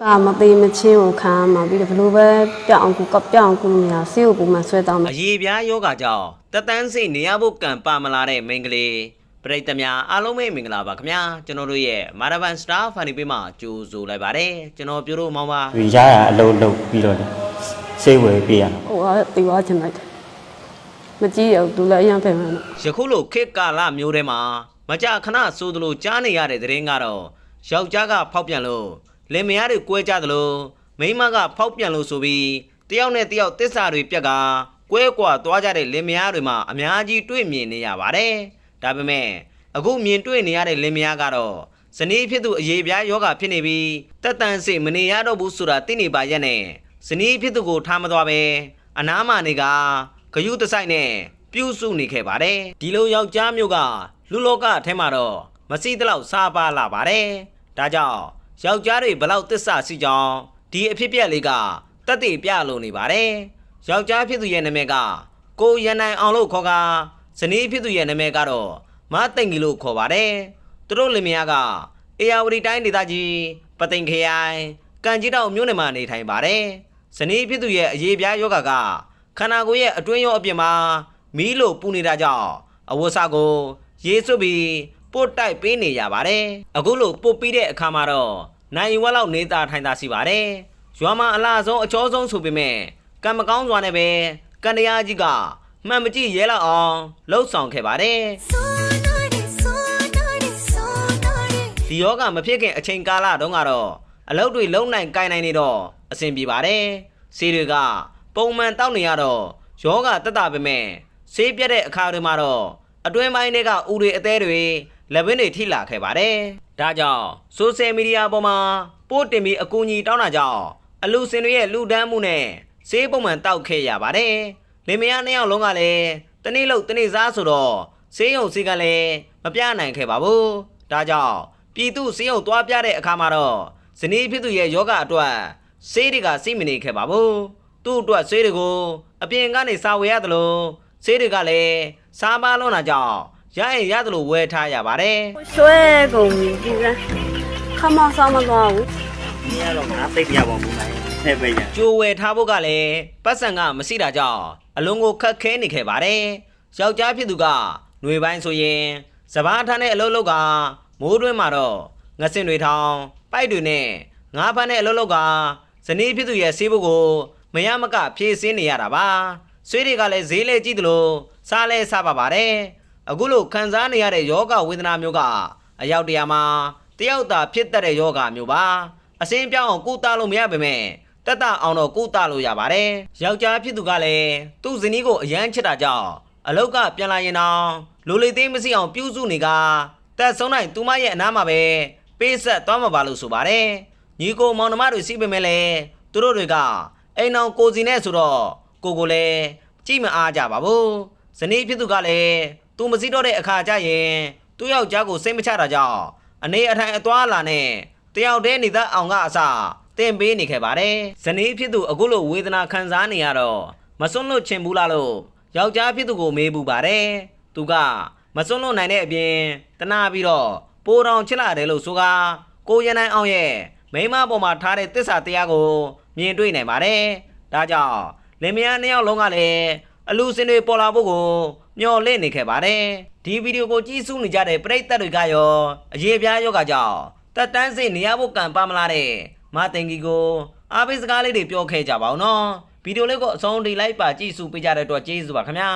ကမပေးမချင်းကိုခံရမှာပြီးတော့ဘလို့ပဲပြောင်းအောင်ကူကပြောင်းအောင်ကူလို့မရဆေးကိုပုံမှန်ဆွဲတောင်းမယ်အရေးပြားယောဂကြောင့်တက်တန်းစိတ်နေရဖို့ကံပါမလာတဲ့မိန်းကလေးပရိသတ်များအားလုံးပဲမင်္ဂလာပါခင်ဗျာကျွန်တော်တို့ရဲ့မာရဗန်စတာဖာနီပေးမှာကြိုးဆိုလိုက်ပါတယ်ကျွန်တော်ပြို့တို့မောင်ပါဒီရရအလုံးလုံးပြီးတော့စိတ်ဝယ်ပြရဟိုကတီဝါချင်လိုက်တယ်မကြည့်ရဘူးသူလည်းအရင်ပြန်မှန်းတော့ယခုလိုခေတ်ကာလမျိုးထဲမှာမကြခဏဆိုသလိုကြားနေရတဲ့သတင်းကတော့ယောက်ျားကဖောက်ပြန်လို့ လင်မယားတွေကွဲကြသလိုမိန်းမကဖောက်ပြန်လို့ဆိုပြီးတယောက်နဲ့တယောက်တစ္ဆာတွေပြက်ကကွဲကွာသွားကြတဲ့လင်မယားတွေမှာအများကြီးတွေ့မြင်နေရပါတယ်ဒါပေမဲ့အခုမြင်တွေ့နေရတဲ့လင်မယားကတော့ဇနီးဖြစ်သူအရေးပြားယောဂဖြစ်နေပြီးတက်တန်စိတ်မနေရတော့ဘူးဆိုတာသိနေပါရဲ့နဲ့ဇနီးဖြစ်သူကိုထားမသွားပဲအနားမာနေကဂယုတဆိုင်နဲ့ပြုစုနေခဲ့ပါတယ်ဒီလိုယောက်ျားမျိုးကလူလောကအထဲမှာတော့မစိတလောက်စားပါလာပါတယ်ဒါကြောင့် ယောက်ျားတွေဘလောက်တစ္ဆာစီကြောင်းဒီအဖြစ်အပျက်လေးကတက်တည်ပြလို့နေပါတယ်ယောက်ျားဖြစ်သူရဲ့နာမည်ကကိုရန်နိုင်အောင်လို့ခေါ်ကဇနီးဖြစ်သူရဲ့နာမည်ကတော့မသိင်ကြီးလို့ခေါ်ပါတယ်သူတို့လင်မယားကအေယာဝတီတိုင်းဒေသကြီးပသိမ်ခရိုင်ကံကြီးတောင်မြို့နယ်မှာနေထိုင်ပါတယ်ဇနီးဖြစ်သူရဲ့အရေးပြားယောဂကခန္ဓာကိုယ်ရဲ့အတွင်းရောအပြင်မှာမီးလိုပူနေတာကြောင့်အဝတ်စားကို ရေးစွပ်ပြီးပို့တိုက်ပေးနေရပါတယ်အခုလိုပို့ပြီးတဲ့အခါမှာတော့ နိုင်ဝက်လောက်နေတာထိုင်တာစီပါတယ်ရွာမှာအလားဆုံးအချောဆုံးဆိုပေမဲ့ကံမကောင်းစွာနဲ့ပဲကန်တရားကြီးကမှန်မကြည့်ရဲလောက်အောင်လှုပ်ဆောင်ခဲ့ပါတယ်ဒီယောဂမဖြစ်ခင်အချိန်ကာလတုန်းကတော့အလုပ်တွေလုံနိုင်ကိုင်နိုင်နေတော့အဆင်ပြေပါတယ်ဆေးတွေကပုံမှန်တောက်နေရတော့ယောဂတက်တာပဲမဲ့ဆေးပြတ်တဲ့အခါတွေမှာတော့အတွင်းပိုင်းတွေကဥတွေအသေးတွေ လက်ဘင်းတွေထိလာခဲ့ပါတယ်ဒါကြောင့်ဆိုရှယ်မီဒီယာပေါ်မှာပို့တင်ပြီးအကူအညီတောင်းတာကြောင့်အလူစင်တွေရဲ့လူဒန်းမှုနဲ့ဆေးပုံမှန်တောက်ခဲ့ရပါတယ်လင်မယားနှစ်ယောက်လုံးကလည်းတနေ့လို့တနေ့စားဆိုတော့ဆေးရုံဆေးကလည်းမပြနိုင်ခဲ့ပါဘူးဒါကြောင့်ပြည်သူစေယုံသွားပြတဲ့အခါမှာတော့ဇနီးဖြစ်သူရဲ့ယောဂအတွက်ဆေးတွေကစိတ်မနေခဲ့ပါဘူးသူ့အတွက်ဆေးတွေကိုအပြင်ကနေစာဝယ်ရတယ်လို့ဆေးတွေကလည်းစားပါလုံးတာကြောင့် ရရင်ရတယ်လို့ဝယ်ထားရပါတယ်ဆွဲကုန်ပြီကြည့်စမ်းခမဆောင်မသွားဘူးဒီကတော့ငါသိပြပါဘူးနိုင်နဲ့ပဲရကြိုဝယ်ထားဖို့ကလည်းပတ်စံကမရှိတာကြောင့်အလုံးကိုခက်ခဲနေခဲ့ပါတယ်ယောက်ျားဖြစ်သူကຫນွေပိုင်းဆိုရင်စပားထမ်းတဲ့အလုပ်လုပ်ကမိုးတွင်းမှာတော့ငဆင်တွေထောင်ပိုက်တွေနဲ့ငါးဖမ်းတဲ့အလုပ်လုပ်ကဇနီးဖြစ်သူရဲ့ဆေးဖို့ကိုမရမကဖြည့်ဆင်းနေရတာပါဆွေးတွေကလည်းဈေးလဲကြည့်သလိုစားလဲစားပါပါတယ် အခုလိုခံစားနေရတဲ့ယောဂဝေဒနာမျိုးကအယောက်တရာမှာတယောက်သာဖြစ်တတ်တဲ့ယောဂမျိုးပါအစင်းပြောင်းအောင်ကုသလို့မရပါနဲ့တက်တအောင်တော့ကုသလို့ရပါတယ်ယောက်ျားဖြစ်သူကလည်းသူ့ဇနီးကိုအယမ်းချစ်တာကြောင့်အလောက်ကပြန်လာရင်တော့လိုလေသေးမရှိအောင်ပြုစုနေကတက်ဆုံးနိုင်သူမရဲ့အနားမှာပဲပေးဆက်သွားမှာပါလို့ဆိုပါတယ်ညီကိုမောင်နှမတွေစီးပေမဲ့လည်းသူတို့တွေကအိမ်အောင်ကိုစီနဲ့ဆိုတော့ကိုကိုလည်းကြည့်မအားကြပါဘူးဇနီးဖြစ်သူကလည်း သူမစည်းတော့တဲ့အခါကျရင်သူ့ယောက်ျားကိုစိတ်မချတာကြောင့်အနေအထိုင်အသွားလာနဲ့တယောက်တည်းနေသက်အောင်ကအစတင်ပေးနေခဲ့ပါတယ်ဇနီးဖြစ်သူအခုလိုဝေဒနာခံစားနေရတော့မစွန့်လွတ်ချင်ဘူးလားလို့ယောက်ျားဖြစ်သူကိုမေးပူပါတယ်သူကမစွန့်လွတ်နိုင်တဲ့အပြင်တနာပြီးတော့ပိုးတောင်ချစ်လာတယ်လို့ဆိုကားကိုရန်နိုင်အောင်ရဲ့မိန်းမပေါ်မှာထားတဲ့တစ္ဆာတရားကိုမြင်တွေ့နိုင်ပါတယ်ဒါကြောင့်လင်မယားနှစ်ယောက်လုံးကလည်းအလူစင်တွေပေါ်လာဖို့ကို မျှော်လင့်နေခဲ့ပါတယ်ဒီဗီဒီယိုကိုကြည့်စုနေကြတဲ့ပရိသတ်တွေကရောအရေးပြားယောဂကြောင့်တက်တန်းစိနေရဖို့ကံပါမလာတဲ့မတင်ကြီးကိုအားပေးစကားလေးတွေပြောခဲ့ကြပါဦးနော်ဗီဒီယိုလေးကိုအဆုံးထိလိုက်ပါကြည့်စုပေးကြတဲ့အတွက်ကျေးဇူးပါခင်ဗျာ